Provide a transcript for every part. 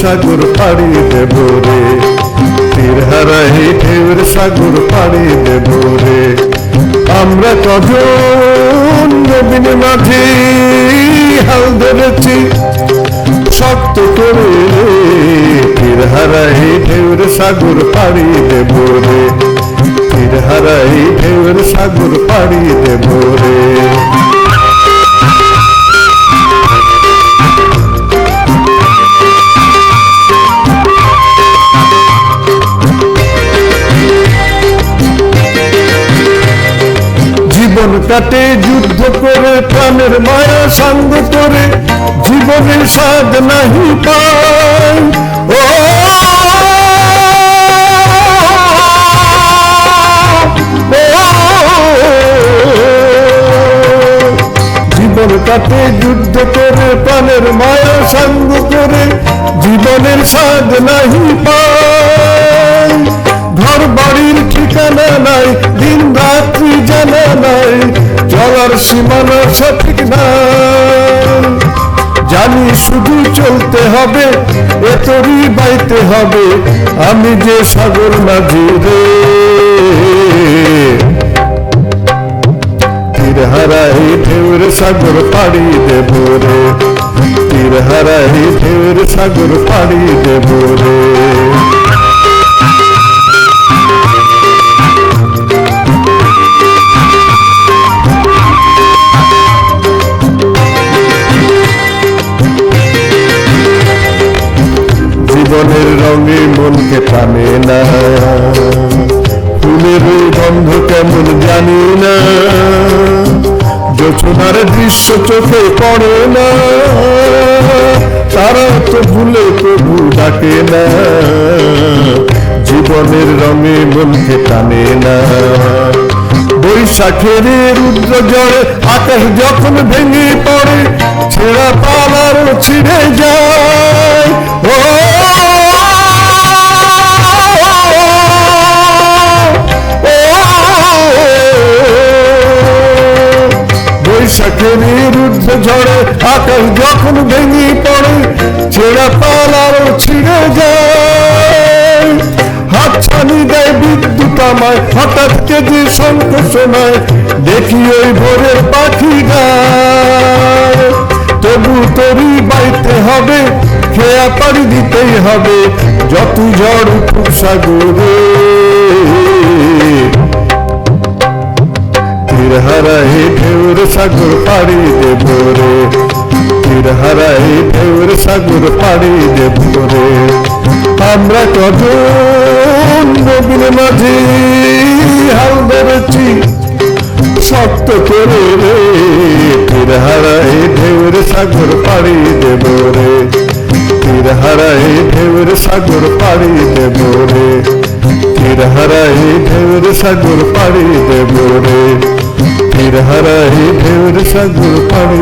সাগর পাড়ি দেব রে। ঢেউর সাগর পাড়ি দেব রে। আমরা কজন নবীন মাঝে হাল ধরেছি, শক্ত করে তীর হারাই ঢেউর সাগর পাড়ি দেব রে। তীর হারাই ঢেউর সাগর পাড়ি দেব রে। কাটে যুদ্ধ করে, প্রাণের মায়া সঙ্গ করে জীবনের স্বাদ নাহি পাই ও জীবন কাটে, যুদ্ধ করে, প্রাণের মায়া সঙ্গ করে, জীবনের স্বাদ নাহি পাই ঘর বাড়ির ঠিকানা নাই দিন রাত্রি জানা নাই চলার সীমানা সঠিক নাই জানি শুধু চলতে হবে এতরি বাইতে হবে, আমি যে সাগর মাঝি রে। তীর হারাই ঢেউর সাগর পাড়ি দেব রে। তীর হারাই ঢেউর সাগর পাড়ি দেব রে। জীবনের রঙে মনকে টানে না। ফুলের গন্ধ কেমন জানি না। যোচনার দৃশ্য চোখে পড়ে না। তারা তো ভুলে তবু ডাকে না। জীবনের রঙে মনকে টানে না। বৈশাখের রুদ্র জলে আকাশ যখন ভেঙে পড়ে, ছেঁড়া পালার ছিঁড়ে যায়। ও রুদ্ধ ঝড়ে আকাশ যখন ভেঙে পড়ে, ছেঁড়া পালার ছিঁড়ে যায়। হাতছানি দেয় বিদ্যুৎ আমায়, হঠাৎ কেঁদে শঙ্খ শোনায় দেখি ওই ভোরের পাখি গায়। তবু তরি বাইতে হবে, খেয়া পাড়ি দিতেই হবে যত ঝড় উঠুক সাগরে। তীর হারাই ঢেউর সাগর পাড়ি দেব রে। তীর হারাই ঢেউর সাগর পাড়ি দেব রে। আমরা কত নবীন মাঝে হাল ধরেছি, শক্ত করে রে। তীর হারাই ঢেউর সাগর পাড়ি দেব রে। তীর হারাই ঢেউর সাগর পাড়ি দেব রে। তীর হারাই ঢেউর সাগর পাড়ি দেব রে। हरहि देवर सगुर पड़ी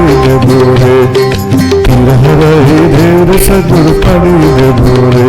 बोरे। हरहि देवर सगुर पड़ी बोरे।